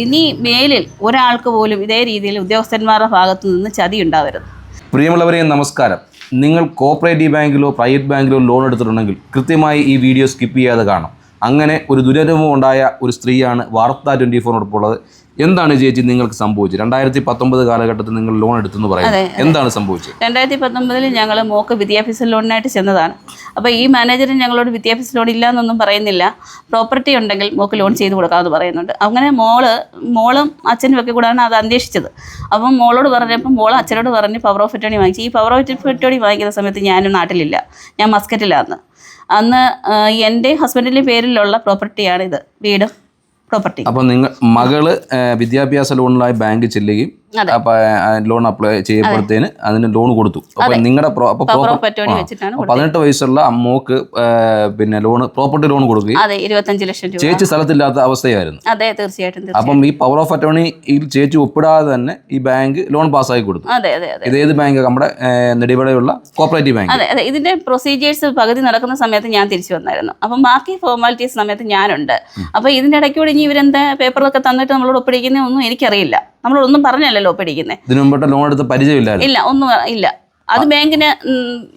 ഇനി മേലിൽ ഒരാൾക്ക് പോലും ഇതേ രീതിയിൽ ഉദ്യോഗസ്ഥന്മാരുടെ ഭാഗത്തു നിന്ന് ചതി ഉണ്ടാവരുത്. പ്രിയമുള്ളവരെ നമസ്കാരം. നിങ്ങൾ കോപ്പറേറ്റീവ് ബാങ്കിലോ പ്രൈവറ്റ് ബാങ്കിലോ ലോൺ എടുത്തിട്ടുണ്ടെങ്കിൽ കൃത്യമായി ഈ വീഡിയോ സ്കിപ്പ് ചെയ്യാതെ കാണാം അങ്ങനെ ഒരു ദുരനുഭവം ഉണ്ടായ ഒരു സ്ത്രീയാണ് വാർത്ത ട്വന്റി ഫോറിനോടൊപ്പം ഉള്ളത്. എന്താണ് ചേച്ചി നിങ്ങൾക്ക് സംഭവിച്ചത്? രണ്ടായിരത്തി പത്തൊമ്പത് കാലഘട്ടത്തിൽ നിങ്ങൾ ലോൺ എടുത്തെന്ന് പറയുന്നത്. എന്താണ് സംഭവിച്ചത്? രണ്ടായിരത്തി പത്തൊമ്പതിൽ ഞങ്ങൾ മോക്ക് വിദ്യാഭ്യാസ ലോണിനായിട്ട് ചെന്നതാണ്. അപ്പോൾ ഈ മാനേജർ ഞങ്ങളോട് വിദ്യാഭ്യാസ ലോൺ ഇല്ല എന്നൊന്നും പറയുന്നില്ല. പ്രോപ്പർട്ടി ഉണ്ടെങ്കിൽ മോക്ക് ലോൺ ചെയ്ത് കൊടുക്കാമെന്ന് പറയുന്നുണ്ട്. അങ്ങനെ മോൾ മോളും അച്ഛനും ഒക്കെ കൂടാണ് അത് അന്വേഷിച്ചത്. അപ്പം മോളോട് പറഞ്ഞപ്പോൾ മോൾ അച്ഛനോട് പറഞ്ഞ് പവർ ഓഫ് അറ്റോണി വാങ്ങിച്ചു. ഈ പവർ ഓഫ് അറ്റോണി വാങ്ങിക്കുന്ന സമയത്ത് ഞാനും നാട്ടിലില്ല. ഞാൻ മസ്കറ്റിലാണ് അന്ന് എന്റെ ഹസ്ബൻഡിന്റെ പേരിലുള്ള പ്രോപ്പർട്ടിയാണിത് വീടും. പ്രോപ്പർട്ടി അപ്പോൾ നിങ്ങൾ മകൾ വിദ്യാഭ്യാസ ലോണിലായി ബാങ്ക് ചെല്ലുകയും ലോൺ അപ്ലൈ ചെയ്യപ്പെടുത്തേന് അതിന് ലോൺ കൊടുത്തു. അപ്പൊ നിങ്ങളുടെ. പതിനെട്ട് വയസ്സുള്ള അമ്മോക്ക് പിന്നെ ലോൺ പ്രോപ്പർട്ടി ലോൺ കൊടുക്കുകയും ലക്ഷം രൂപ. ചേച്ചി സ്ഥലത്തില്ലാത്ത അവസ്ഥയായിരുന്നു. അതെ തീർച്ചയായിട്ടും അപ്പം ഈ പവർ ഓഫ് അറ്റോണി ഈ ചേച്ചി ഒപ്പിടാതെ തന്നെ ഈ ബാങ്ക് ലോൺ പാസ്സാക്കി കൊടുത്തു. ഇത് ഏത് ബാങ്ക് നമ്മുടെ ഏഹ്, നെടിപടയുള്ള കോപ്പറേറ്റീവ് ബാങ്ക് അതെ അതെ. ഇതിന്റെ പ്രൊസീജിയേഴ്സ് പകുതി നടക്കുന്ന സമയത്ത് ഞാൻ തിരിച്ചു വന്നായിരുന്നു. അപ്പം ബാക്കി ഫോർമാലിറ്റീസ് സമയത്ത് ഞാനുണ്ട്. അപ്പൊ ഇതിന്റെ ഇടയ്ക്കൂടെ ഇനി ഇവരെന്താ പേപ്പറൊക്കെ തന്നിട്ട് നമ്മളോട് ഒപ്പിടിക്കുന്ന ഒന്നും എനിക്കറിയില്ല. നമ്മളൊന്നും പറഞ്ഞല്ലല്ലോ പിടിക്കുന്നത് ഇതിനു മുമ്പിട്ട് ലോൺ എടുത്ത് പരിചയമില്ലായിരുന്നു ഇല്ല ഒന്നും ഇല്ല. അത് ബാങ്കിന്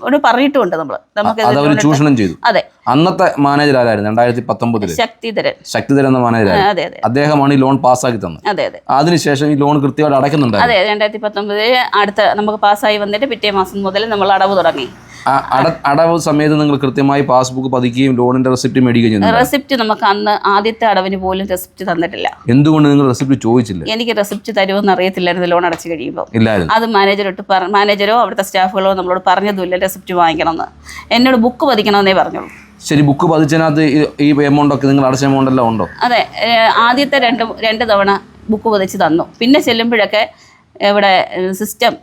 ഒരു പറഞ്ഞിട്ടുണ്ട് നമ്മൾ നമുക്ക് ചൂഷണം ചെയ്തു. അതെ. അന്നത്തെ മാനേജർ ആരായിരുന്നു? രണ്ടായിരത്തി പത്തൊമ്പതിൽ ശക്തിധരൻ. ശക്തിധരൻ എന്ന മാനേജർ അതെ അതെ. അദ്ദേഹമാണ് ഈ ലോൺ പാസ്സാക്കി തന്നത്. അതെ അതെ. അതിനുശേഷം ഈ ലോൺ കൃത്യമായിട്ട് അടക്കുന്നുണ്ട് അതെ രണ്ടായിരത്തി പത്തൊമ്പതിൽ അടുത്ത നമുക്ക് പാസ്സായി വന്നിട്ട് പിറ്റേ മാസം മുതൽ നമ്മൾ അടവ് തുടങ്ങി. അടവ് സമയത്ത് നിങ്ങൾ കൃത്യമായി പാസ്ബുക്ക് പതിക്കുകയും ലോണിന്റെ റെസിപ്റ്റ് മേടിക്കുകയും ചെയ്യുന്നു റെസിപ്റ്റ് നമുക്ക് അന്ന് ആദ്യത്തെ അടവിന് പോലും റെസിപ്റ്റ് തന്നിട്ടില്ല. എന്തുകൊണ്ട് നിങ്ങൾ റെസിപ്റ്റ് ചോദിച്ചില്ല? എനിക്ക് റെസിപ്റ്റ് തരുമെന്ന് അറിയത്തില്ലായിരുന്നു ലോൺ അടച്ചു കഴിയുമ്പോൾ അത് മാനേജരോട്ട് മാനേജരോ അവിടുത്തെ സ്റ്റാഫുകളോ നമ്മളോട് പറഞ്ഞതുമില്ല റെസിപ്റ്റ് വാങ്ങിക്കണമെന്ന്. എന്നോട് ബുക്ക് പതിക്കണമെന്നേ പറഞ്ഞോളൂ. ശരി ബുക്ക് പതിച്ചതിനകത്ത് ഈ എമൗണ്ട് ഒക്കെ നിങ്ങൾ അടച്ച എമൗണ്ട് എല്ലാം ഉണ്ടോ? അതെ ആദ്യത്തെ രണ്ട് രണ്ട് തവണ ബുക്ക് പതിച്ച് തന്നു. പിന്നെ ചെല്ലുമ്പോഴൊക്കെ ഇവിടെ സിസ്റ്റം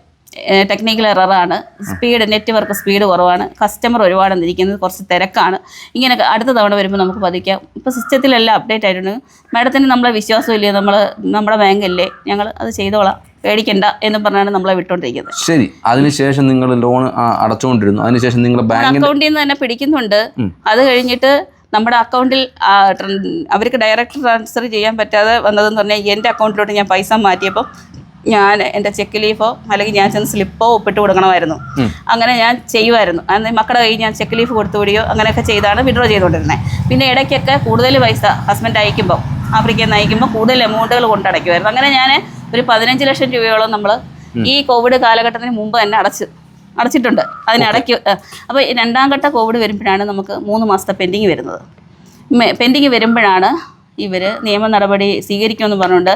ടെക്നിക്കൽ എററാണ് സ്പീഡ് നെറ്റ്വർക്ക് സ്പീഡ് കുറവാണ്. കസ്റ്റമർ ഒരുപാട് ഇരിക്കുന്നത് കുറച്ച് തിരക്കാണ്. ഇങ്ങനെ അടുത്ത തവണ വരുമ്പോൾ നമുക്ക് പതിക്കാം. ഇപ്പോൾ സിസ്റ്റത്തിലെല്ലാം അപ്ഡേറ്റ് ആയിട്ടുണ്ട്. മാഡത്തിന് നമ്മളെ വിശ്വാസമില്ലേ? നമ്മൾ നമ്മുടെ ബാങ്കല്ലേ ഞങ്ങൾ അത് ചെയ്തോളാം. പേടിക്കണ്ട എന്ന് പറഞ്ഞാണ് നമ്മളെ വിട്ടുകൊണ്ടിരിക്കുന്നത് ശരി. അതിനുശേഷം നിങ്ങൾ ലോൺ അടച്ചുകൊണ്ടിരുന്നു അതിനുശേഷം നിങ്ങൾ ബാങ്ക് അക്കൗണ്ടിൽ നിന്ന് തന്നെ പിടിക്കുന്നുണ്ട്. അത് കഴിഞ്ഞിട്ട് നമ്മുടെ അക്കൗണ്ടിൽ അവർക്ക് ഡയറക്റ്റ് ട്രാൻസ്ഫർ ചെയ്യാൻ പറ്റാതെ വന്നതെന്ന് പറഞ്ഞാൽ എന്റെ അക്കൗണ്ടിലോട്ട് ഞാൻ പൈസ മാറ്റിയപ്പോൾ ഞാൻ എന്റെ ചെക്ക് ലീഫോ അല്ലെങ്കിൽ ഞാൻ ചെന്ന് സ്ലിപ്പോ ഒപ്പിട്ട് കൊടുക്കണമായിരുന്നു. അങ്ങനെ ഞാൻ ചെയ്യുമായിരുന്നു. അന്ന് മക്കളുടെ കയ്യിൽ ഞാൻ ചെക്ക് ലീഫ് കൊടുത്തു വിടിയോ അങ്ങനെയൊക്കെ ചെയ്താണ് വിഡ്രോ ചെയ്തുകൊണ്ടിരുന്നത് പിന്നെ ഇടയ്ക്കൊക്കെ കൂടുതൽ പൈസ ഹസ്ബൻഡ് അയക്കുമ്പോൾ ആഫ്രിക്കയിൽ നിന്ന് അയക്കുമ്പോൾ കൂടുതൽ എമൗണ്ടുകൾ കൊണ്ടടയ്ക്കുമായിരുന്നു അങ്ങനെ ഞാൻ ഒരു പതിനഞ്ച് ലക്ഷം രൂപയോളം നമ്മൾ ഈ കോവിഡ് കാലഘട്ടത്തിന് മുമ്പ് തന്നെ അടച്ച് അടച്ചിട്ടുണ്ട്. അതിനടയ്ക്ക് അപ്പോൾ രണ്ടാം ഘട്ട കോവിഡ് വരുമ്പോഴാണ് നമുക്ക് മൂന്ന് മാസത്തെ പെൻഡിങ് വരുന്നത്. പെൻഡിങ് വരുമ്പോഴാണ് ഇവർ നിയമ നടപടി സ്വീകരിക്കുമെന്ന് പറഞ്ഞുകൊണ്ട്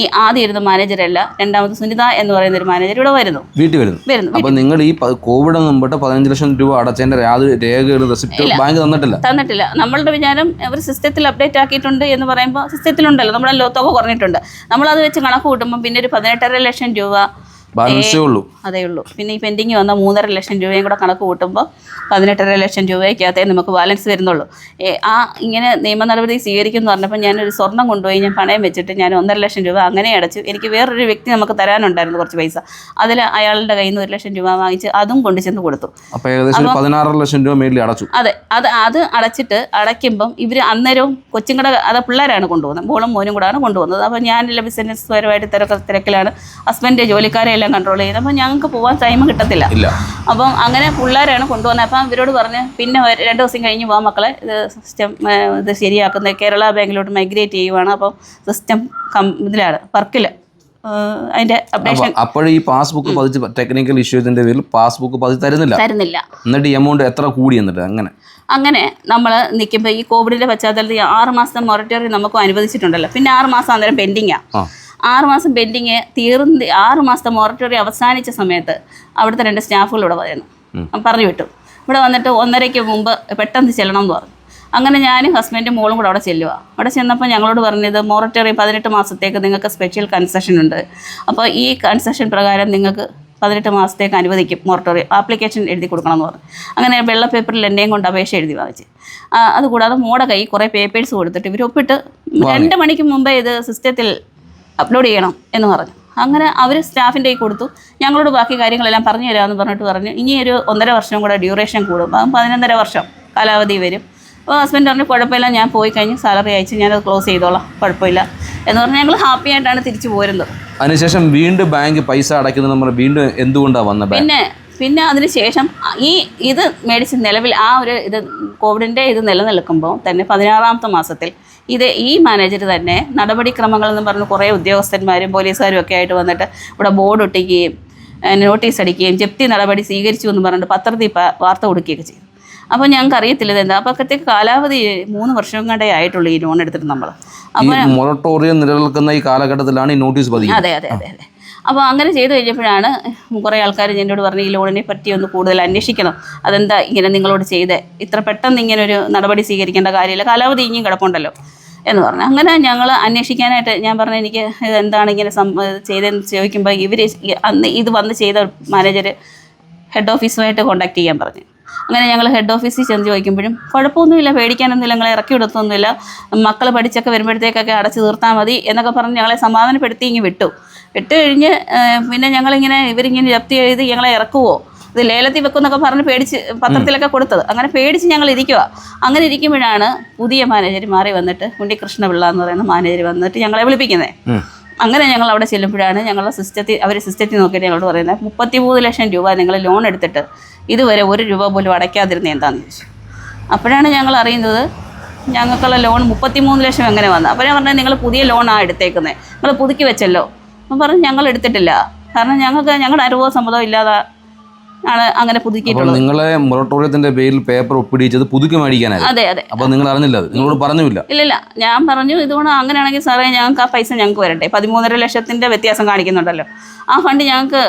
ഈ ആദ്യം ഇരുന്ന മാനേജരല്ല രണ്ടാമത് സുനിത എന്ന് പറയുന്ന ഒരു മാനേജർ ഇവിടെ വരുന്നു. വീട്ടിൽ വരുന്നു. വരുന്നു അപ്പൊ നിങ്ങൾ ഈ കോവിഡ് മുമ്പിട്ട് പതിനഞ്ച് ലക്ഷം രൂപ അടച്ചതിന്റെ യാതൊരു രേഖകളും റെസിപ്റ്റ് ബാങ്ക് തന്നിട്ടില്ല. തന്നിട്ടില്ല. നമ്മളുടെ വിചാരം അവർ സിസ്റ്റത്തിൽ അപ്ഡേറ്റ് ആക്കിയിട്ടുണ്ട് എന്ന് പറയുമ്പോൾ സിസ്റ്റത്തിലുണ്ടല്ലോ നമ്മുടെ ലോത്തൊക്കെ തുക കുറഞ്ഞിട്ടുണ്ട്. നമ്മളത് വെച്ച് കണക്ക് കൂട്ടുമ്പോൾ പിന്നെ ഒരു പതിനെട്ടര ലക്ഷം രൂപ ബാലൻസേ ഉള്ളൂ. അതേ ഉള്ളൂ. പിന്നെ ഈ പെൻഡിങ് വന്ന മൂന്നര ലക്ഷം രൂപയും കൂടെ കണക്ക് കൂട്ടുമ്പോൾ പതിനെട്ടര ലക്ഷം രൂപയ്ക്കകത്തേ നമുക്ക് ബാലൻസ് വരുന്നുള്ളൂ. ആ ഇങ്ങനെ നിയമ നടപടി സ്വീകരിക്കും എന്ന് പറഞ്ഞപ്പോൾ ഞാനൊരു സ്വർണം കൊണ്ടുപോയി ഞാൻ പണയം വെച്ചിട്ട് ഞാൻ ഒന്നര ലക്ഷം രൂപ അങ്ങനെ അടച്ചു. എനിക്ക് വേറൊരു വ്യക്തി നമുക്ക് തരാനുണ്ടായിരുന്നു കുറച്ച് പൈസ. അതിൽ അയാളുടെ കയ്യിൽ നിന്ന് ഒരു ലക്ഷം രൂപ വാങ്ങിച്ച് അതും കൊണ്ടു ചെന്ന് കൊടുത്തു. അപ്പോൾ ഏകദേശം പതിനാറര ലക്ഷം രൂപ മേലിൽ അടച്ചു. അതെ അത് അത് അടച്ചിട്ട് അടയ്ക്കുമ്പം ഇവർ അന്നേരവും കൊച്ചുങ്ങളുടെ അത് പിള്ളേരാണ് കൊണ്ടുപോകുന്നത്. മോളും മോനും കൂടാണ് കൊണ്ടുപോകുന്നത്. അപ്പോൾ ഞാനെല്ലാം ബിസിനസ് പരമായിട്ട് തിരക്ക് തിരക്കിലാണ്. ഹസ്ബൻഡ് ജോലിക്കാരെ എല്ലാം കൺട്രോൾ ചെയ്യുന്നത്. അപ്പം ഞങ്ങൾക്ക് പോകാൻ ടൈം കിട്ടത്തില്ല. അപ്പം അങ്ങനെ പിള്ളേരാണ് കൊണ്ടുവന്നത്. അപ്പം ഇവരോട് പറഞ്ഞ് പിന്നെ രണ്ട് ദിവസം കഴിഞ്ഞ് പോകാൻ മക്കളെ ഇത് സിസ്റ്റം ഇത് ശരിയാക്കുന്നത് കേരള ബാങ്കിലോട്ട് മൈഗ്രേറ്റ് ചെയ്യുവാണ്. അപ്പം സിസ്റ്റം കം ഇതിലാണ് വർക്കിൽ അതിന്റെ അപ്ഡേഷൻ അപ്പോഴും ഈ പാസ്ബുക്ക് പതിച്ച് ടെക്നിക്കൽ ഇഷ്യൂസിന്റെ പേരിൽ പാസ്ബുക്ക് പതിച്ച് തരുന്നില്ല? തരുന്നില്ല. എന്നിട്ട് ഈ എമൗണ്ട് എത്ര കൂടി എന്നിട്ട് അങ്ങനെ? അങ്ങനെ നമ്മൾ നിൽക്കുമ്പോൾ ഈ കോവിഡിന്റെ പശ്ചാത്തലത്തിൽ ആറ് മാസം മൊറട്ടോറിയം നമുക്ക് അനുവദിച്ചിട്ടുണ്ടല്ലോ. പിന്നെ ആറ് മാസം അന്നേരം പെൻഡിങ്ങാണ് ആ ആറ് മാസം പെൻഡിങ് തീർന്ന് ആറ് മാസത്തെ മൊറട്ടോറിയം അവസാനിച്ച സമയത്ത് അവിടുത്തെ രണ്ട് സ്റ്റാഫുകൾ ഇവിടെ പറയുന്നു പറഞ്ഞു വിട്ടു. ഇവിടെ വന്നിട്ട് ഒന്നരയ്ക്ക് മുമ്പ് പെട്ടെന്ന് ചെല്ലണം എന്ന് പറഞ്ഞു. അങ്ങനെ ഞാനും ഹസ്ബൻഡും മോളും കൂടെ അവിടെ ചെല്ലുക അവിടെ ചെന്നപ്പോൾ ഞങ്ങളോട് പറഞ്ഞത് മൊറട്ടോറിയം പതിനെട്ട് മാസത്തേക്ക് നിങ്ങൾക്ക് സ്പെഷ്യൽ കൺസെഷൻ ഉണ്ട്. അപ്പോൾ ഈ കൺസെഷൻ പ്രകാരം നിങ്ങൾക്ക് പതിനെട്ട് മാസത്തേക്ക് അനുവദിക്കും മൊറട്ടോറിയം ആപ്ലിക്കേഷൻ എഴുതി കൊടുക്കണം എന്ന് പറഞ്ഞു. അങ്ങനെ വെള്ള പേപ്പറിൽ എന്നെയും കൊണ്ട് അപേക്ഷ എഴുതി വാങ്ങിച്ച് അതുകൂടാതെ മോടെ കൈ കുറേ പേപ്പേഴ്സ് കൊടുത്തിട്ട് ഇവർ ഒപ്പിട്ട് രണ്ട് മണിക്ക് മുമ്പേ ഇത് സിസ്റ്റത്തിൽ അപ്ലോഡ് ചെയ്യണം എന്ന് പറഞ്ഞു. അങ്ങനെ അവർ സ്റ്റാഫിന്റെ കയ്യിൽ കൊടുത്തു. ഞങ്ങളോട് ബാക്കി കാര്യങ്ങളെല്ലാം പറഞ്ഞു തരാമെന്ന് പറഞ്ഞിട്ട് പറഞ്ഞു. ഇനി ഒരു ഒന്നര വർഷം കൂടെ ഡ്യൂറേഷൻ കൂടും. അപ്പം പതിനൊന്നര വർഷം കാലാവധി വരും. അപ്പോൾ ഹസ്ബൻഡ് പറഞ്ഞു കുഴപ്പമില്ല ഞാൻ പോയി കഴിഞ്ഞ് സാലറി അയച്ച് ഞാനത് ക്ലോസ് ചെയ്തോളാം. കുഴപ്പമില്ല. എന്ന് പറഞ്ഞാൽ ഞങ്ങൾ ഹാപ്പി ആയിട്ടാണ് തിരിച്ചു പോരുന്നത്. അതിനുശേഷം വീണ്ടും ബാങ്ക് പൈസ അടയ്ക്കുന്നത് നമ്മൾ വീണ്ടും എന്തുകൊണ്ടാണ് വന്നത്? പിന്നെ പിന്നെ അതിനുശേഷം ഈ ഇത് മേടിച്ച് നിലവിൽ ആ ഒരു ഇത് കോവിഡിന്റെ ഇത് നിലനിൽക്കുമ്പോൾ തന്നെ പതിനാറാമത്തെ മാസത്തിൽ ഇത് ഈ മാനേജർ തന്നെ നടപടിക്രമങ്ങൾ എന്ന് പറഞ്ഞ് കുറേ ഉദ്യോഗസ്ഥന്മാരും പോലീസുകാരും ഒക്കെ ആയിട്ട് വന്നിട്ട് ഇവിടെ ബോർഡ് ഒട്ടിക്കുകയും നോട്ടീസ് അടിക്കുകയും ജപ്തി നടപടി സ്വീകരിച്ചു എന്ന് പറഞ്ഞിട്ട് പത്രത്തിൽ വാർത്ത കൊടുക്കുകയൊക്കെ ചെയ്തു. അപ്പോൾ ഞങ്ങൾക്ക് അറിയത്തില്ല ഇതെന്താ. അപ്പോൾ അപ്പോഴത്തേക്ക് കാലാവധി മൂന്ന് വർഷം കണ്ടേ ആയിട്ടുള്ളൂ ഈ ലോൺ എടുത്തിട്ട് നമ്മൾ അപ്പോൾ മൊറട്ടോറിയം നിലനിൽക്കുന്ന ഈ കാലഘട്ടത്തിലാണ് ഈ നോട്ടീസ് പതിക്കുന്നത് അതെ അതെ അതെ അതെ. അപ്പോൾ അങ്ങനെ ചെയ്തു കഴിഞ്ഞപ്പോഴാണ് കുറേ ആൾക്കാർ എന്നോട് പറഞ്ഞ് ഈ ലോണിനെ പറ്റി ഒന്ന് കൂടുതൽ അന്വേഷിക്കണം. അതെന്താ ഇങ്ങനെ നിങ്ങളോട് ചെയ്തേ? ഇത്ര പെട്ടെന്ന് ഇങ്ങനെ ഒരു നടപടി സ്വീകരിക്കേണ്ട കാര്യമില്ല. കാലാവധി ഇനിയും കിടപ്പുണ്ടല്ലോ എന്ന് പറഞ്ഞു. അങ്ങനെ ഞങ്ങൾ അന്വേഷിക്കാനായിട്ട് ഞാൻ പറഞ്ഞു എനിക്ക് ഇതെന്താണ് ഇങ്ങനെ സം ചെയ്തതെന്ന് ചോദിക്കുമ്പോൾ ഇവർ അന്ന് ഇത് വന്ന് ചെയ്ത മാനേജർ ഹെഡ് ഓഫീസുമായിട്ട് കോൺടാക്ട് ചെയ്യാൻ പറഞ്ഞു. അങ്ങനെ ഞങ്ങൾ ഹെഡ് ഓഫീസിൽ ചെന്ന് ചോദിക്കുമ്പോഴും കുഴപ്പമൊന്നുമില്ല പേടിക്കാനൊന്നുമില്ല ഞങ്ങളെ ഇറക്കി വിടത്തൊന്നുമില്ല. മക്കൾ പഠിച്ചൊക്കെ വരുമ്പോഴത്തേക്കൊക്കെ അടച്ചു തീർത്താൽ മതി എന്നൊക്കെ പറഞ്ഞ് ഞങ്ങളെ സമാധാനപ്പെടുത്തി ഇങ്ങ് വിട്ടു. വിട്ട് കഴിഞ്ഞ് പിന്നെ ഞങ്ങളിങ്ങനെ ഇവരിങ്ങനെ ജപ്തി എഴുതി ഞങ്ങളെ ഇറക്കുവോ? ഇത് ലേലത്തിൽ വെക്കുമെന്നൊക്കെ പറഞ്ഞ് പേടിച്ച് പത്രത്തിലൊക്കെ കൊടുത്തത്. അങ്ങനെ പേടിച്ച് ഞങ്ങൾ ഇരിക്കുക അങ്ങനെ ഇരിക്കുമ്പോഴാണ് പുതിയ മാനേജർ മാറി വന്നിട്ട് ഉണ്ണികൃഷ്ണപിള്ള എന്ന് പറയുന്ന മാനേജർ വന്നിട്ട് ഞങ്ങളെ വിളിപ്പിക്കുന്നത് അങ്ങനെ ഞങ്ങൾ അവിടെ ചെല്ലുമ്പോഴാണ് ഞങ്ങളുടെ സിസ്റ്റത്തിൽ അവർ സിസ്റ്റത്തിൽ നോക്കിയിട്ട് ഞങ്ങളോട് പറയുന്നത് മുപ്പത്തി മൂന്ന് ലക്ഷം രൂപ നിങ്ങൾ ലോൺ എടുത്തിട്ട് ഇതുവരെ ഒരു രൂപ പോലും അടയ്ക്കാതിരുന്നത് എന്താണെന്ന് ചോദിച്ചു. അപ്പോഴാണ് ഞങ്ങൾ അറിയുന്നത് ഞങ്ങൾക്കുള്ള ലോൺ മുപ്പത്തി മൂന്ന് ലക്ഷം എങ്ങനെ വന്നത് അപ്പോൾ ഞാൻ പറഞ്ഞത് നിങ്ങൾ പുതിയ ലോണാണ് എടുത്തേക്കുന്നത് നിങ്ങൾ പുതുക്കി വെച്ചല്ലോ. അപ്പം പറഞ്ഞ് ഞങ്ങൾ എടുത്തിട്ടില്ല. കാരണം ഞങ്ങൾക്ക് ഞങ്ങളുടെ അനുഭവ സമ്മതം ഇല്ലാതെ ആണ് അങ്ങനെ പുതുക്കിയിട്ടുള്ളത്. നിങ്ങളെ മൊറട്ടോറിയത്തിന്റെ പേരിൽ പേപ്പർ ഒപ്പിടിച്ചത് പുതുക്കി മേടിക്കാനായിരുന്നു. അതെ അതെ. അപ്പോൾ നിങ്ങൾ അറിഞ്ഞില്ല നിങ്ങളോട് പറഞ്ഞില്ല ഇല്ലില്ല ഞാൻ പറഞ്ഞു ഇതുകൊണ്ട് അങ്ങനെയാണെങ്കിൽ സാറേ ഞങ്ങൾക്ക് ആ പൈസ ഞങ്ങൾക്ക് വരട്ടെ. പതിമൂന്നര ലക്ഷത്തിന്റെ വ്യത്യാസം കാണിക്കുന്നുണ്ടല്ലോ. ആ ഫണ്ട് ഞങ്ങൾക്ക്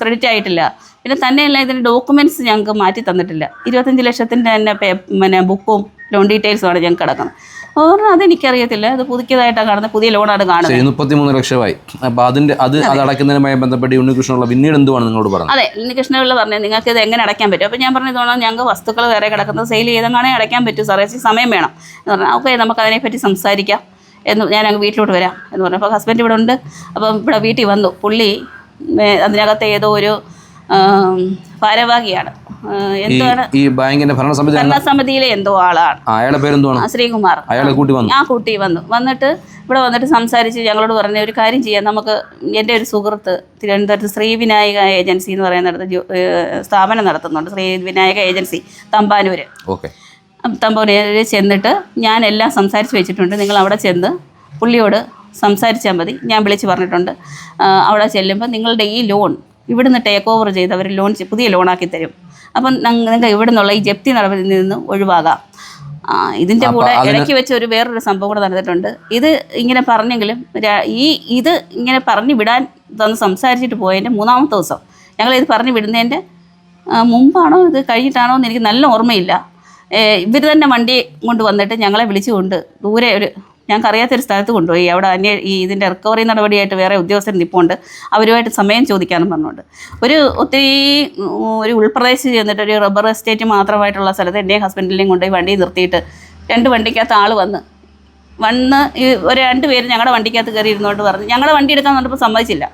ക്രെഡിറ്റ് ആയിട്ടില്ല. പിന്നെ തന്നെയല്ല ഇതിന്റെ ഡോക്യുമെന്റ്സ് ഞങ്ങൾക്ക് മാറ്റി തന്നിട്ടില്ല. ഇരുപത്തഞ്ച് ലക്ഷത്തിന്റെ തന്നെ പിന്നെ ബുക്കും ലോൺ ഡീറ്റെയിൽസുമാണ് ഞങ്ങൾക്ക് കിടക്കുന്നത് അതെനിക്കറിയത്തില്ല. അത് പുതുക്കിയതായിട്ടാണ് കാണുന്നത്. പുതിയ ലോണാണ് കാണുന്നത്. മുപ്പത്തിമൂന്ന് ലക്ഷമായി. അപ്പൊ അതിന്റെ അത് അത്. അടയ്ക്കുന്നതിനുമായി ബന്ധപ്പെട്ട് ഉണ്ണികൃഷ്ണനുള്ള പിന്നീട് എന്തുവാണ് നിങ്ങളോട് പറഞ്ഞത്? അതെ ഉണ്ണികൃഷ്ണപിള്ള പറഞ്ഞു നിങ്ങൾക്ക് ഇത് എങ്ങനെ അടയ്ക്കാൻ പറ്റും? അപ്പൊ ഞാൻ പറഞ്ഞു തോന്നാം ഞങ്ങൾക്ക് വസ്തുക്കൾ വേറെ കിടക്കുന്നത് സെയിൽ ചെയ്തെങ്ങാണേ അടയ്ക്കാൻ പറ്റും സാറേ. സമയം വേണം എന്ന് പറഞ്ഞു. ഓക്കെ നമുക്ക് അതിനെപ്പറ്റി സംസാരിക്കാം. എന്ന് ഞാൻ അങ്ങ് വീട്ടിലോട്ട് വരാം എന്ന് പറഞ്ഞു. അപ്പോൾ ഹസ്ബൻഡ് ഇവിടെ ഉണ്ട്. അപ്പം ഇവിടെ വീട്ടിൽ വന്നു. പുള്ളി അതിനകത്ത് ഏതോ ഒരു ഭാരവാഹിയാണ്. ഈ എന്താണ്? ഈ ബാങ്കിന്റെ ഭരണസമിതി ഭരണസമിതിയിലെ എന്തോ ആളാണ്. അയാളുടെ ശ്രീകുമാർ. അയാളെ കൂട്ടി വന്നു. ഞാൻ കൂട്ടി വന്നു. വന്നിട്ട് ഇവിടെ വന്നിട്ട് സംസാരിച്ച് ഞങ്ങളോട് പറഞ്ഞ ഒരു കാര്യം ചെയ്യാം. നമുക്ക് എന്റെ ഒരു സുഹൃത്ത് തിരുവനന്തപുരത്ത് ശ്രീവിനായക ഏജൻസി എന്ന് പറയുന്നിടത്ത് സ്ഥാപനം നടത്തുന്നുണ്ട്. ശ്രീവിനായക ഏജൻസി തമ്പാനൂര്. ഓക്കെ. തമ്പാനൂർ ചെന്നിട്ട് ഞാൻ എല്ലാം സംസാരിച്ച് വെച്ചിട്ടുണ്ട്. നിങ്ങൾ അവിടെ ചെന്ന് പുള്ളിയോട് സംസാരിച്ചാൽ മതി. ഞാൻ വിളിച്ച് പറഞ്ഞിട്ടുണ്ട്. അവിടെ ചെല്ലുമ്പോൾ നിങ്ങളുടെ ഈ ലോൺ ഇവിടുന്ന് ടേക്ക് ഓവർ ചെയ്ത് അവർ ലോൺ പുതിയ ലോണാക്കി തരും. അപ്പം നിങ്ങൾക്ക് ഇവിടെ നിന്നുള്ള ഈ ജപ്തി നടപടിയിൽ നിന്ന് ഒഴിവാകാം. ഇതിന്റെ കൂടെ ഇടയ്ക്ക് വെച്ച് ഒരു വേറൊരു സംഭവം കൂടെ നടന്നിട്ടുണ്ട്. ഇത് ഇങ്ങനെ പറഞ്ഞെങ്കിലും ഈ ഇത് ഇങ്ങനെ പറഞ്ഞു വിടാൻ തന്ന് സംസാരിച്ചിട്ട് പോയതിന്റെ മൂന്നാമത്തെ ദിവസം ഞങ്ങൾ ഇത് പറഞ്ഞു വിടുന്നതിന്റെ മുമ്പാണോ ഇത് കഴിഞ്ഞിട്ടാണോ എന്ന് എനിക്ക് നല്ല ഓർമ്മയില്ല. ഇവർ തന്നെ വണ്ടി കൊണ്ട് വന്നിട്ട് ഞങ്ങളെ വിളിച്ചുകൊണ്ട് ദൂരെ ഒരു ഞങ്ങൾക്ക് അറിയാത്തൊരു സ്ഥലത്ത് കൊണ്ടുപോയി. അവിടെ അന്യ ഈ ഇതിന്റെ റിക്കവറി നടപടിയായിട്ട് വേറെ ഉദ്യോഗസ്ഥർ നിൽപ്പുണ്ട് അവരുമായിട്ട് സമയം ചോദിക്കാനും പറഞ്ഞുകൊണ്ട് ഒരു ഒത്തിരി ഒരു ഉൾപ്രദേശത്ത് ചെന്നിട്ട് ഒരു റബ്ബർ എസ്റ്റേറ്റ് മാത്രമായിട്ടുള്ള സ്ഥലത്ത് എന്റെയും ഹസ്ബൻഡിനെയും കൊണ്ടുപോയി വണ്ടി നിർത്തിയിട്ട് രണ്ട് വണ്ടിക്കകത്ത് ആൾ വന്ന് വന്ന് ഈ ഒരു രണ്ട് പേര് ഞങ്ങളുടെ വണ്ടിക്കകത്ത് കയറി ഇരുന്നുകൊണ്ട് പറഞ്ഞു. ഞങ്ങളുടെ വണ്ടി എടുക്കാൻ പറഞ്ഞപ്പോൾ സമ്മതിച്ചില്ല.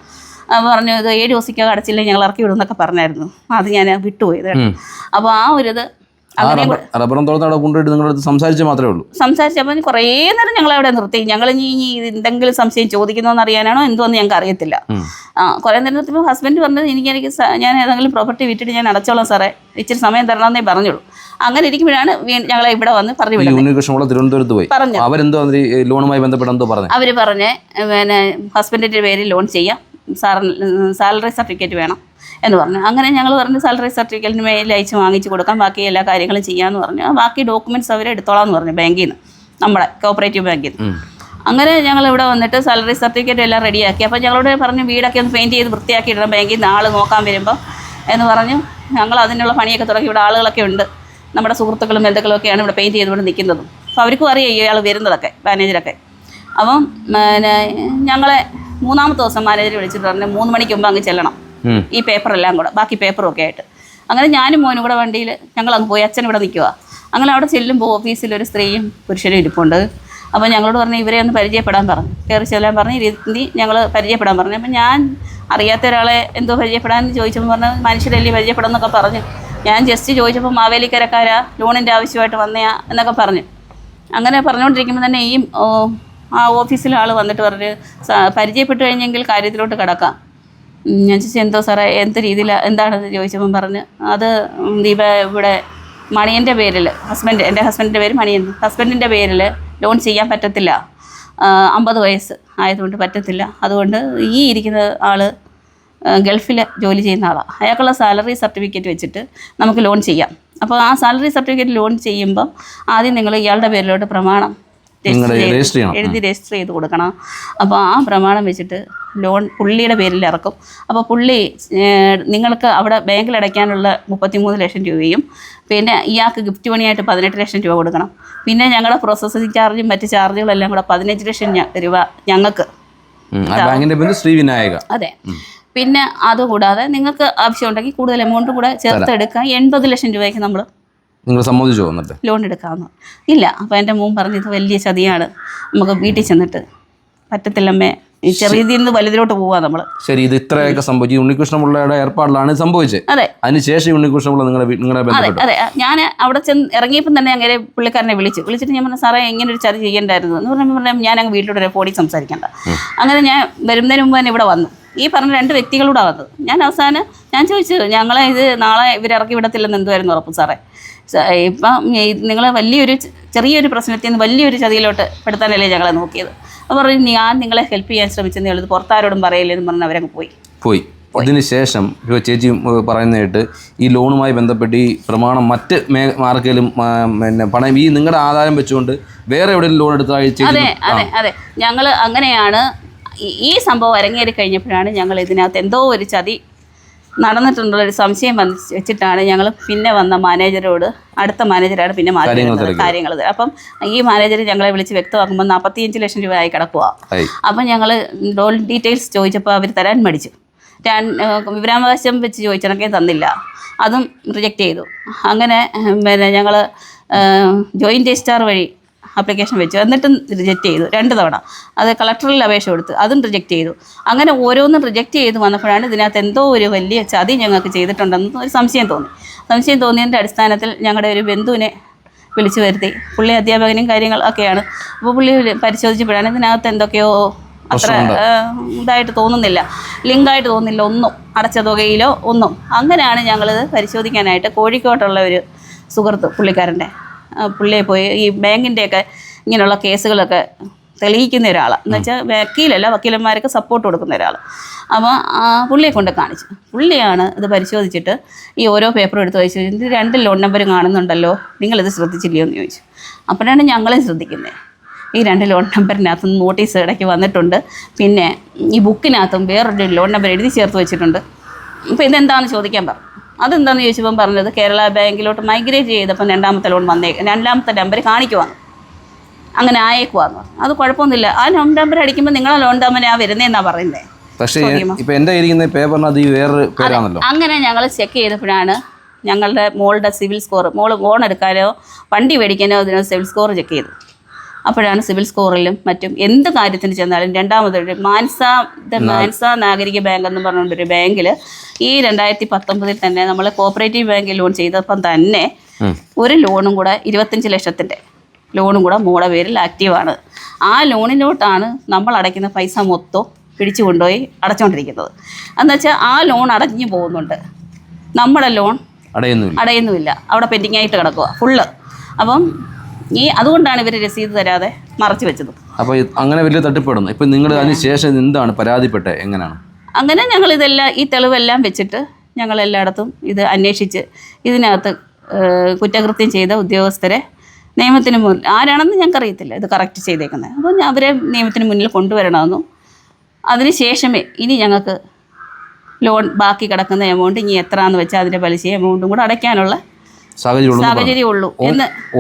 അപ്പോൾ പറഞ്ഞു ഇത് ഏഴ് ദിവസത്തേക്ക് അടച്ചില്ലെങ്കിൽ ഞങ്ങൾ ഇറക്കി വിടുന്നൊക്കെ പറഞ്ഞായിരുന്നു. അത് ഞാൻ വിട്ടുപോയത് അപ്പോൾ ആ ഒരു ഇത് റബ്ബറും തോട്ടം അവിടെ കൊണ്ടുപോയിട്ട് നിങ്ങളുടെ അടുത്ത് സംസാരിച്ച് മാത്രമേ ഉള്ളൂ. സംസാരിച്ചപ്പോൾ കുറേ നേരം ഞങ്ങൾ അവിടെ നിർത്തി. ഞങ്ങൾ ഇനി ഇനി എന്തെങ്കിലും സംശയം ചോദിക്കുന്നോന്ന് അറിയാനാണോ എന്തോന്ന് ഞങ്ങൾക്ക് അറിയത്തില്ല. ആ കുറേ നേരം നിർത്തിയപ്പോൾ ഹസ്ബൻഡ് പറഞ്ഞത് എനിക്ക് എനിക്ക് ഞാൻ ഏതെങ്കിലും പ്രോപ്പർട്ടി വിറ്റിട്ട് ഞാൻ അടച്ചോളാം സാറേ. ഇച്ചിരി സമയം തരണമെന്നേ പറഞ്ഞുള്ളൂ. അങ്ങനെ ഇരിക്കുമ്പോഴാണ് ഞങ്ങളെ ഇവിടെ വന്ന് പറഞ്ഞു തിരുവനന്തപുരത്ത് പോയി. പറഞ്ഞു അവരെന്തോ ലോണുമായി ബന്ധപ്പെട്ടോ എന്തോ പറഞ്ഞു? അവർ പറഞ്ഞ് പിന്നെ ഹസ്ബൻഡിന്റെ പേരിൽ ലോൺ ചെയ്യാം. സാർ സാലറി സർട്ടിഫിക്കറ്റ് വേണം. എന്ന് പറഞ്ഞു. അങ്ങനെ ഞങ്ങൾ പറഞ്ഞു സാലറി സർട്ടിഫിക്കറ്റിന് മെയിൽ അയച്ച് വാങ്ങിച്ച് കൊടുക്കാം ബാക്കി എല്ലാ കാര്യങ്ങളും ചെയ്യാമെന്ന് പറഞ്ഞു. ബാക്കി ഡോക്യുമെന്റ്സ് അവർ എടുത്തോളാം എന്ന് പറഞ്ഞു ബാങ്കിൽ നിന്ന് നമ്മുടെ കോപ്പറേറ്റീവ് ബാങ്കിൽ നിന്ന് അങ്ങനെ ഞങ്ങൾ ഇവിടെ വന്നിട്ട് സാലറി സർട്ടിഫിക്കറ്റ് എല്ലാം റെഡിയാക്കി അപ്പോൾ ഞങ്ങളോട് പറഞ്ഞു വീടൊക്കെ ഒന്ന് പെയിന്റ് ചെയ്ത് വൃത്തിയാക്കി ഇടണം ബാങ്കിൽ നിന്ന് ആൾ നോക്കാൻ വരുമ്പോൾ എന്ന് പറഞ്ഞു. ഞങ്ങൾ അതിനുള്ള പണിയൊക്കെ തുടങ്ങി. ഇവിടെ ആളുകളൊക്കെ ഉണ്ട്. നമ്മുടെ സുഹൃത്തുക്കളും ബന്ധുക്കളും ഒക്കെയാണ് ഇവിടെ പെയിന്റ് ചെയ്തുകൊണ്ട് നിൽക്കുന്നതും. അപ്പോൾ അവർക്കും അറിയാം ഇയാൾ വരുന്നതൊക്കെ മാനേജറൊക്കെ അപ്പം പിന്നെ ഞങ്ങളെ മൂന്നാമത്തെ ദിവസം മാനേജർ വിളിച്ചിട്ട് പറഞ്ഞു മൂന്ന് മണിക്ക് മുമ്പ് അങ്ങ് ചെല്ലണം. ഈ പേപ്പറെല്ലാം കൂടെ ബാക്കി പേപ്പറും ഒക്കെ ആയിട്ട്. അങ്ങനെ ഞാനും മോനും കൂടെ വണ്ടിയിൽ ഞങ്ങൾ അങ്ങ് പോയി അച്ഛൻ ഇവിടെ നിൽക്കുക അങ്ങനെ അവിടെ ചെല്ലുമ്പോൾ ഓഫീസിൽ ഒരു സ്ത്രീയും പുരുഷനും ഇരിപ്പുണ്ട്. അപ്പോൾ ഞങ്ങളോട് പറഞ്ഞു ഇവരെ ഒന്ന് പരിചയപ്പെടാൻ പറഞ്ഞു കയറി ചെല്ലാൻ പറഞ്ഞ് ഇരുത്തി ഞങ്ങൾ പരിചയപ്പെടാൻ പറഞ്ഞു. അപ്പം ഞാൻ അറിയാത്ത ഒരാളെ എന്തോ പരിചയപ്പെടാൻ ചോദിച്ചപ്പോൾ പറഞ്ഞു മനുഷ്യരല്ലേ പരിചയപ്പെടാം എന്നൊക്കെ പറഞ്ഞു ഞാൻ ജസ്റ്റ് ചോദിച്ചപ്പോൾ മാവേലിക്കരക്കാരാ ലോണിന്റെ ആവശ്യമായിട്ട് വന്നയാ എന്നൊക്കെ പറഞ്ഞു. അങ്ങനെ പറഞ്ഞുകൊണ്ടിരിക്കുമ്പോൾ തന്നെ ഈ ആ ഓഫീസിലെ ആൾ വന്നിട്ട് പറഞ്ഞ് "സ- പരിചയപ്പെട്ട് കഴിഞ്ഞെങ്കിൽ കാര്യത്തിലോട്ട് കിടക്കാം. ഞാൻ ചോദിച്ചു എന്തോ സാറേ എന്ത് രീതിയിൽ എന്താണെന്ന് ചോദിച്ചപ്പം പറഞ്ഞ് അത് ദീപ ഇവിടെ മണിയന്റെ പേരിൽ ഹസ്ബൻഡ് എന്റെ ഹസ്ബൻഡിന്റെ പേര് മണിയൻ ഹസ്ബൻഡിന്റെ പേരിൽ ലോൺ ചെയ്യാൻ പറ്റത്തില്ല. അമ്പത് വയസ്സ് ആയതുകൊണ്ട് പറ്റത്തില്ല. അതുകൊണ്ട് ഈ ഇരിക്കുന്ന ആൾ ഗൾഫിൽ ജോലി ചെയ്യുന്ന ആളാണ് അയാൾക്കുള്ള സാലറി സർട്ടിഫിക്കറ്റ് വെച്ചിട്ട് നമുക്ക് ലോൺ ചെയ്യാം. അപ്പോൾ ആ സാലറി സർട്ടിഫിക്കറ്റ് ലോൺ ചെയ്യുമ്പം ആദ്യം നിങ്ങൾ ഇയാളുടെ പേരിലോട്ട് പ്രമാണം രജിസ്റ്റർ ചെയ്ത് എഴുതി രജിസ്റ്റർ ചെയ്ത് കൊടുക്കണം. അപ്പോൾ ആ പ്രമാണം വെച്ചിട്ട് ലോൺ പുള്ളിയുടെ പേരിൽ ഇറക്കും. അപ്പോൾ പുള്ളി നിങ്ങൾക്ക് അവിടെ ബാങ്കിൽ അടയ്ക്കാനുള്ള മുപ്പത്തിമൂന്ന് ലക്ഷം രൂപയും പിന്നെ ഇയാൾക്ക് ഗിഫ്റ്റ് മണിയായിട്ട് പതിനെട്ട് ലക്ഷം രൂപ കൊടുക്കണം. പിന്നെ ഞങ്ങളുടെ പ്രോസസ്സിംഗ് ചാർജും മറ്റ് ചാർജുകളെല്ലാം കൂടെ പതിനഞ്ച് ലക്ഷം രൂപ ഞങ്ങൾക്ക് ബാങ്കിന്റെ പേര് ശ്രീവിനായക അതെ. പിന്നെ അതുകൂടാതെ നിങ്ങൾക്ക് ആവശ്യമുണ്ടെങ്കിൽ കൂടുതൽ എമൗണ്ട് കൂടെ ചേർത്തെടുക്കാം. എൺപത് ലക്ഷം രൂപയ്ക്ക് നമ്മൾ നിങ്ങൾ സമ്മതിച്ചോ എന്നിട്ട്? ലോൺ എടുക്കാമെന്ന്. ഇല്ല അപ്പോൾ എന്റെ മോൻ പറഞ്ഞു ഇത് വലിയ ചതിയാണ്. നമുക്ക് വീട്ടിൽ ചെന്നിട്ട് പറ്റത്തില്ലമ്മേ. ഈ ചെറിയതിൽ നിന്ന് വലുതിലോട്ട് പോവാ നമ്മൾ. ശരി ഇത് ഇത്രയൊക്കെ സംഭവിച്ചു. ഉണ്ണികൃഷ്ണ ഉണ്ണികൃഷ്ണപിള്ളയുടെ ഏർപ്പാടിലാണ് സംഭവിച്ചത്. അതെ. അതിനുശേഷം ഉണ്ണികൃഷ്ണപിള്ള നിങ്ങളുടെ നിങ്ങളുടെ അതെ അതെ. ഞാൻ അവിടെ ചെന്ന് ഇറങ്ങിയപ്പം തന്നെ അങ്ങനെ പുള്ളിക്കാരനെ വിളിച്ചു. വിളിച്ചിട്ട് ഞാൻ പറഞ്ഞു സാറേ ഇങ്ങനെ ഒരു ചതി ചെയ്യേണ്ടായിരുന്നു. എന്ന് പറഞ്ഞപ്പോൾ പറഞ്ഞാൽ ഞാൻ അങ്ങ് വീട്ടിലൂടെ ഫോണിൽ സംസാരിക്കണ്ട. അങ്ങനെ ഞാൻ വരുന്നതിന് മുമ്പ് തന്നെ ഇവിടെ വന്നു. ഈ പറഞ്ഞ രണ്ട് വ്യക്തികളൂടെ വന്നത്. ഞാൻ അവസാനം ഞാൻ ചോദിച്ചു ഞങ്ങളെ ഇത് നാളെ ഇവരിറക്കി വിടത്തില്ലെന്ന് എന്തുവായിരുന്നു? ഉറപ്പ് സാറേ. ഇപ്പം നിങ്ങൾ വലിയൊരു ചെറിയൊരു പ്രശ്നത്തിൽ നിന്ന് വലിയൊരു ചതിയിലോട്ട് പെടുത്താനല്ലേ ഞങ്ങളെ നോക്കിയത്. അപ്പോൾ പറഞ്ഞു ഞാൻ നിങ്ങളെ ഹെൽപ്പ് ചെയ്യാൻ ശ്രമിച്ചെന്നേ ഉള്ളൂ. ഇത് പുറത്താരോടും പറയില്ലെന്ന് പറഞ്ഞ് അവരങ്ങ് പോയി. പോയി. ഇതിന് ശേഷം ഇപ്പോൾ ചേച്ചി പറയുന്നതായിട്ട് ഈ ലോണുമായി ബന്ധപ്പെട്ട് ഈ പ്രമാണം മറ്റ് മേ ആർക്കെങ്കിലും പിന്നെ പണം ഈ നിങ്ങളുടെ ആധാരം വെച്ചുകൊണ്ട് വേറെ എവിടെയെങ്കിലും ലോൺ എടുത്താൽ അതെ അതെ അതെ. ഞങ്ങൾ അങ്ങനെയാണ് ഈ സംഭവം അരങ്ങേറി കഴിഞ്ഞപ്പോഴാണ് ഞങ്ങൾ ഇതിനകത്ത് എന്തോ ഒരു ചതി നടന്നിട്ടുള്ള ഒരു സംശയം വന്ന് വെച്ചിട്ടാണ് ഞങ്ങൾ പിന്നെ വന്ന മാനേജരോട് അടുത്ത മാനേജറാണ് പിന്നെ മാറ്റി കാര്യങ്ങൾ. അപ്പം ഈ മാനേജർ ഞങ്ങളെ വിളിച്ച് വ്യക്തമാക്കുമ്പോൾ നാൽപ്പത്തിയഞ്ച് ലക്ഷം രൂപയായി ആയി കിടക്കുക അപ്പം ഞങ്ങൾ ലോൺ ഡീറ്റെയിൽസ് ചോദിച്ചപ്പോൾ അവർ തരാൻ മടിച്ചു. വിവരാവകാശം വെച്ച് ചോദിച്ചതൊക്കെ തന്നില്ല. അതും റിജക്റ്റ് ചെയ്തു. അങ്ങനെ പിന്നെ ഞങ്ങൾ ജോയിന്റ് രജിസ്റ്റാർ വഴി ആപ്ലിക്കേഷൻ വെച്ചു. എന്നിട്ടും റിജക്റ്റ് ചെയ്തു. രണ്ട് തവണ. അത് കളക്ടറിൽ അപേക്ഷ കൊടുത്ത്. അതും റിജക്റ്റ് ചെയ്തു. അങ്ങനെ ഓരോന്നും റിജക്റ്റ് ചെയ്ത് വന്നപ്പോഴാണ് ഇതിനകത്ത് എന്തോ ഒരു വലിയ ചതി ഞങ്ങൾക്ക് ചെയ്തിട്ടുണ്ടെന്ന് ഒരു സംശയം തോന്നി. സംശയം തോന്നിയതിന്റെ അടിസ്ഥാനത്തിൽ ഞങ്ങളുടെ ഒരു ബന്ധുവിനെ വിളിച്ചു വരുത്തി. പുള്ളി അധ്യാപകനും കാര്യങ്ങളൊക്കെയാണ് അപ്പോൾ പുള്ളി പരിശോധിച്ചപ്പോഴാണ് ഇതിനകത്ത് എന്തൊക്കെയോ അത്ര ഇതായിട്ട് തോന്നുന്നില്ല. ലിങ്കായിട്ട് തോന്നുന്നില്ല. ഒന്നും. അടച്ച തുകയിലോ ഒന്നും. അങ്ങനെയാണ് ഞങ്ങളിത് പരിശോധിക്കാനായിട്ട് കോഴിക്കോട്ടുള്ള ഒരു സുഹൃത്ത് പുള്ളിക്കാരന്റെ പുള്ളിയെ പോയി ഈ ബാങ്കിന്റെയൊക്കെ ഇങ്ങനെയുള്ള കേസുകളൊക്കെ തെളിയിക്കുന്ന ഒരാളാണ് എന്ന് വെച്ചാൽ വക്കീലല്ല വക്കീലന്മാർക്ക് സപ്പോർട്ട് കൊടുക്കുന്ന ഒരാൾ അപ്പോൾ പുള്ളിയെ കൊണ്ട് കാണിച്ചു. പുള്ളിയാണ് ഇത് പരിശോധിച്ചിട്ട് ഈ ഓരോ പേപ്പറും എടുത്ത് വായിച്ചു. ഇത് രണ്ട് ലോൺ നമ്പർ കാണുന്നുണ്ടല്ലോ നിങ്ങളിത് ശ്രദ്ധിച്ചില്ലയോ എന്ന് ചോദിച്ചു. അപ്പോഴാണ് ഞങ്ങളെ ശ്രദ്ധിക്കുന്നത് ഈ രണ്ട് ലോൺ നമ്പറിനകത്തും നോട്ടീസ് ഇടയ്ക്ക് വന്നിട്ടുണ്ട്. പിന്നെ ഈ ബുക്കിനകത്തും വേറൊരു ലോൺ നമ്പർ എഴുതി ചേർത്ത് വെച്ചിട്ടുണ്ട്. അപ്പോൾ ഇതെന്താണെന്ന് ചോദിക്കാൻ പറഞ്ഞു അതെന്താണെന്ന് ചോദിച്ചപ്പം പറഞ്ഞത് കേരള ബാങ്കിലോട്ട് മൈഗ്രേറ്റ് ചെയ്തപ്പം രണ്ടാമത്തെ ലോൺ വന്നേ രണ്ടാമത്തെ നമ്പർ കാണിക്കുവാന്ന്. അങ്ങനെ ആയേക്കുവാന്ന്. അത് കുഴപ്പമൊന്നുമില്ല. ആ ലോൺ നമ്പർ അടിക്കുമ്പോൾ നിങ്ങളെ ലോൺ നമ്പർ ആ വരുന്നതെന്നാണ് പറയുന്നത് പക്ഷേ ഇപ്പൊ എന്റെ ഇരിക്കുന്ന പേപ്പറിനകത്ത് ഈ വേറൊരു പേരാണല്ലോ. അങ്ങനെ ഞങ്ങൾ ചെക്ക് ചെയ്തപ്പോഴാണ് ഞങ്ങളുടെ മോളുടെ സിവിൽ സ്കോർ മോൾ ലോൺ എടുക്കാനോ വണ്ടി മേടിക്കാനോ അതിനോ സിവിൽ സ്കോർ ചെക്ക് ചെയ്തു. അപ്പോഴാണ് സിവിൽ സ്കോറിലും മറ്റും എന്ത് കാര്യത്തിന് ചെന്നാലും രണ്ടാമതൊരു മാൻസ ദ മാൻസ നാഗരിക ബാങ്ക് എന്ന് പറഞ്ഞുകൊണ്ടൊരു ബാങ്കിൽ ഈ രണ്ടായിരത്തി പത്തൊമ്പതിൽ തന്നെ നമ്മൾ കോപ്പറേറ്റീവ് ബാങ്കിൽ ലോൺ ചെയ്തപ്പം തന്നെ ഒരു ലോണും കൂടെ ഇരുപത്തഞ്ച് ലക്ഷത്തിന്റെ ലോണും കൂടെ മോടെ പേരിൽ ആക്റ്റീവാണ്. ആ ലോണിലോട്ടാണ് നമ്മൾ അടയ്ക്കുന്ന പൈസ മൊത്തം പിടിച്ചു കൊണ്ടുപോയി അടച്ചുകൊണ്ടിരിക്കുന്നത് എന്നുവെച്ചാൽ ആ ലോൺ അടഞ്ഞു പോകുന്നുണ്ട്. നമ്മുടെ ലോൺ അടയൊന്നുമില്ല. അടയുന്നുമില്ല. അവിടെ പെൻഡിങ് ആയിട്ട് കിടക്കുക ഫുള്ള്. അപ്പം ഈ അതുകൊണ്ടാണ് ഇവർ രസീത് തരാതെ മറച്ചു വെച്ചത്. അപ്പോൾ അങ്ങനെ വലിയ തട്ടിപ്പെടുന്നു. ഇപ്പം നിങ്ങൾ അതിന് ശേഷം എന്താണ്? പരാതിപ്പെട്ടത് എങ്ങനെയാണ്? അങ്ങനെ ഞങ്ങൾ ഇതെല്ലാം ഈ തെളിവെല്ലാം വെച്ചിട്ട് ഞങ്ങൾ എല്ലായിടത്തും ഇത് അന്വേഷിച്ച് ഇതിനകത്ത് കുറ്റകൃത്യം ചെയ്ത ഉദ്യോഗസ്ഥരെ നിയമത്തിന് മുന്നിൽ ആരാണെന്ന് ഞങ്ങൾക്കറിയത്തില്ല. ഇത് കറക്റ്റ് ചെയ്തേക്കുന്നത്. അപ്പോൾ അവരെ നിയമത്തിന് മുന്നിൽ കൊണ്ടുവരണമെന്നും അതിന് ശേഷമേ ഇനി ഞങ്ങൾക്ക് ലോൺ ബാക്കി കിടക്കുന്ന എമൗണ്ട് ഇനി എത്രയാണെന്ന് വെച്ചാൽ അതിന്റെ പലിശ എമൗണ്ടും കൂടെ അടയ്ക്കാനുള്ള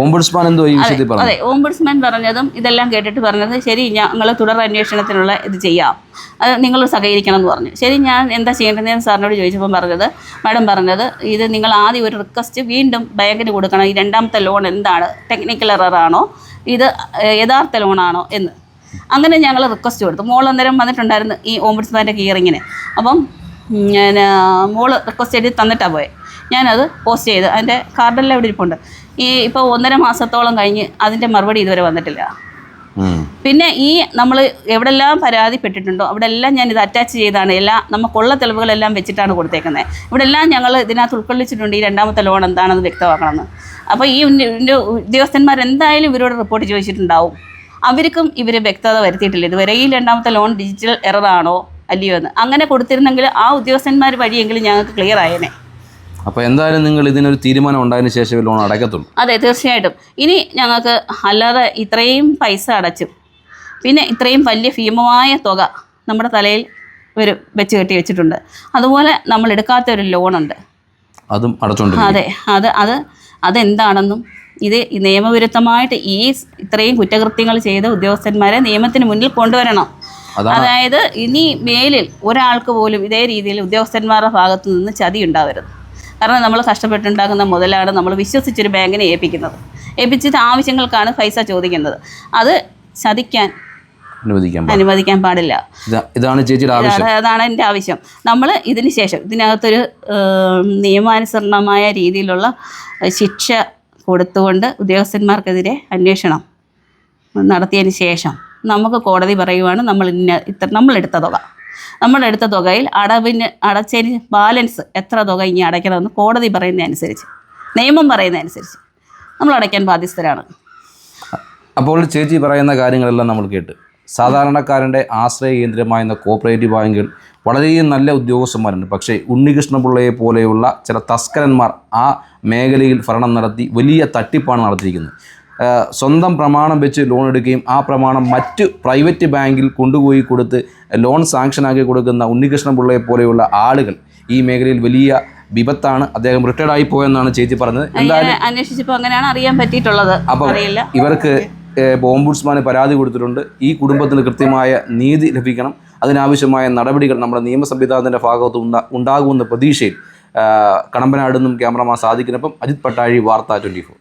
ഓംബുഡ്സ്മാൻ എന്തോ ഈ വിഷയത്തിൽ പറഞ്ഞു. അതെ ഓംബുഡ്സ്മാൻ പറഞ്ഞതും ഇതെല്ലാം കേട്ടിട്ട് പറഞ്ഞത് ശരി ഞങ്ങൾ തുടർ അന്വേഷണത്തിനുള്ള ഇത് ചെയ്യാം. അത് നിങ്ങൾ സഹകരിക്കണം എന്ന് പറഞ്ഞു. ശരി ഞാൻ എന്താ ചെയ്യേണ്ടതെന്ന് സാറിനോട് ചോദിച്ചപ്പോൾ പറഞ്ഞത് മാഡം പറഞ്ഞത് ഇത് നിങ്ങൾ ആദ്യം ഒരു റിക്വസ്റ്റ് വീണ്ടും ബാങ്കിന് കൊടുക്കണം. ഈ രണ്ടാമത്തെ ലോൺ എന്താണ്? ടെക്നിക്കൽ എററാണോ ഇത് യഥാർത്ഥ ലോണാണോ എന്ന്. അങ്ങനെ ഞങ്ങൾ റിക്വസ്റ്റ് കൊടുത്തു. മോൾ അന്നേരം വന്നിട്ടുണ്ടായിരുന്നു ഈ ഓംബുഡ്സ്മാന്റെ ഹിയറിങ്ങിന് അപ്പം ഞാൻ മോൾ റിക്വസ്റ്റ് ചെയ്ത് തന്നിട്ടാണ് പോയത് ഞാനത് പോസ്റ്റ് ചെയ്ത് അതിന്റെ കാർഡെല്ലാം ഇവിടെ ഇരിപ്പുണ്ട്. ഈ ഇപ്പോൾ ഒന്നര മാസത്തോളം കഴിഞ്ഞ് അതിന്റെ മറുപടി ഇതുവരെ വന്നിട്ടില്ല. പിന്നെ ഈ നമ്മൾ എവിടെല്ലാം പരാതിപ്പെട്ടിട്ടുണ്ടോ അവിടെ എല്ലാം ഞാൻ ഇത് അറ്റാച്ച് ചെയ്താണ്. എല്ലാ നമുക്കുള്ള തെളിവുകളെല്ലാം വെച്ചിട്ടാണ് കൊടുത്തേക്കുന്നത് ഇവിടെ എല്ലാം ഞങ്ങൾ ഇതിനകത്ത് ഉൾക്കൊള്ളിച്ചിട്ടുണ്ട് ഈ രണ്ടാമത്തെ ലോൺ എന്താണെന്ന് വ്യക്തമാക്കണമെന്ന്. അപ്പോൾ ഈ ഉദ്യോഗസ്ഥന്മാർ എന്തായാലും ഇവരോട് റിപ്പോർട്ട് ചോദിച്ചിട്ടുണ്ടാവും. അവർക്കും ഇവർ വ്യക്തത വരുത്തിയിട്ടില്ല. ഇതുവരെ ഈ രണ്ടാമത്തെ ലോൺ ഡിജിറ്റൽ എററാണോ അല്ലയോ എന്ന്. അങ്ങനെ കൊടുത്തിരുന്നെങ്കിൽ ആ ഉദ്യോഗസ്ഥന്മാർ വഴിയെങ്കിലും ഞങ്ങൾക്ക് ക്ലിയർ ആയേനെ. അപ്പോൾ എന്തായാലും നിങ്ങൾ ഇതിനൊരു തീരുമാനം ഉണ്ടായതിനു ശേഷമേ ലോൺ അടയ്ക്കത്തുള്ളൂ. അതെ തീർച്ചയായിട്ടും. ഇനി ഞങ്ങൾക്ക് അല്ലാതെ ഇത്രയും പൈസ അടച്ചു. പിന്നെ ഇത്രയും വലിയ ഭീമമായ തുക നമ്മുടെ തലയിൽ ഒരു വെച്ച് കെട്ടി വെച്ചിട്ടുണ്ട്. അതുപോലെ നമ്മൾ എടുക്കാത്ത ഒരു ലോണുണ്ട് അതും അടച്ചുണ്ട് അതെ അത് അത് അതെന്താണെന്നും ഇത് നിയമവിരുദ്ധമായിട്ട് ഈ ഇത്രയും കുറ്റകൃത്യങ്ങൾ ചെയ്ത ഉദ്യോഗസ്ഥന്മാരെ നിയമത്തിന് മുന്നിൽ കൊണ്ടുവരണം. അതായത് ഇനി മേലിൽ ഒരാൾക്ക് പോലും ഇതേ രീതിയിൽ ഉദ്യോഗസ്ഥന്മാരുടെ ഭാഗത്തു നിന്ന് ചതി ഉണ്ടാവരുത്. കാരണം നമ്മൾ കഷ്ടപ്പെട്ടുണ്ടാക്കുന്ന മുതലാണ് നമ്മൾ വിശ്വസിച്ചൊരു ബാങ്കിനെ ഏൽപ്പിക്കുന്നത്. ഏൽപ്പിച്ചിട്ട് ആവശ്യങ്ങൾക്കാണ് പൈസ ചോദിക്കുന്നത്. അത് ചതിക്കാൻ അനുവദിക്കാൻ പാടില്ല. അനുവദിക്കാൻ പാടില്ല. ഇതാണ് ചേച്ചിയുടെ ആവശ്യം. അതാണ് എന്റെ ആവശ്യം. നമ്മൾ ഇതിന് ശേഷം ഇതിനകത്തൊരു നിയമാനുസരണമായ രീതിയിലുള്ള ശിക്ഷ കൊടുത്തുകൊണ്ട് ഉദ്യോഗസ്ഥന്മാർക്കെതിരെ അന്വേഷണം നടത്തിയതിന് ശേഷം നമുക്ക് കോടതി പറയുവാണ് നമ്മൾ ഇന്ന ഇത്ര നമ്മളെടുത്ത തുക. നമ്മളെടുത്ത തുകയിൽ അടവിന് അടച്ചതിന് ബാലൻസ് എത്ര തുക ഇനി അടയ്ക്കണമെന്ന് കോടതി പറയുന്നതനുസരിച്ച് നിയമം പറയുന്നതനുസരിച്ച് നമ്മൾ അടയ്ക്കാൻ ബാധ്യസ്ഥരാണ്. അപ്പോൾ ചേച്ചി പറയുന്ന കാര്യങ്ങളെല്ലാം നമ്മൾ കേട്ട്. സാധാരണക്കാരന്റെ ആശ്രയ കേന്ദ്രമായിരുന്ന കോപ്പറേറ്റീവ് ബാങ്കുകൾ വളരെയും നല്ല ഉദ്യോഗസ്ഥന്മാരുണ്ട്. പക്ഷേ ഉണ്ണികൃഷ്ണപിള്ളയെ പോലെയുള്ള ചില തസ്കരന്മാർ ആ മേഖലയിൽ ഭരണം നടത്തി വലിയ തട്ടിപ്പാണ് നടത്തിയിരിക്കുന്നത്. സ്വന്തം പ്രമാണം വെച്ച് ലോൺ എടുക്കുകയും ആ പ്രമാണം മറ്റ് പ്രൈവറ്റ് ബാങ്കിൽ കൊണ്ടുപോയി കൊടുത്ത് ലോൺ സാങ്ഷനാക്കി കൊടുക്കുന്ന ഉണ്ണികൃഷ്ണപിള്ളയെ പോലെയുള്ള ആളുകൾ ഈ മേഖലയിൽ വലിയ വിപത്താണ്. അദ്ദേഹം റിട്ടയർഡ് ആയി പോയെന്നാണ് ചേച്ചി പറഞ്ഞത്. എന്തായാലും അന്വേഷിച്ചപ്പോൾ അങ്ങനെയാണ് അറിയാൻ പറ്റിയിട്ടുള്ളത്. അപ്പോൾ ഇവർക്ക് ഓംബുഡ്സ്മാന് പരാതി കൊടുത്തിട്ടുണ്ട്. ഈ കുടുംബത്തിന് കൃത്യമായ നീതി ലഭിക്കണം. അതിനാവശ്യമായ നടപടികൾ നമ്മുടെ നിയമ സംവിധാനത്തിന്റെ ഭാഗത്ത് ഉണ്ടാ ഉണ്ടാകുമെന്ന പ്രതീക്ഷയിൽ നിന്നും ക്യാമറമാൻ സാധിക്കുന്നപ്പം അജിത് പട്ടാഴി വാർത്ത ട്വന്റി ഫോർ.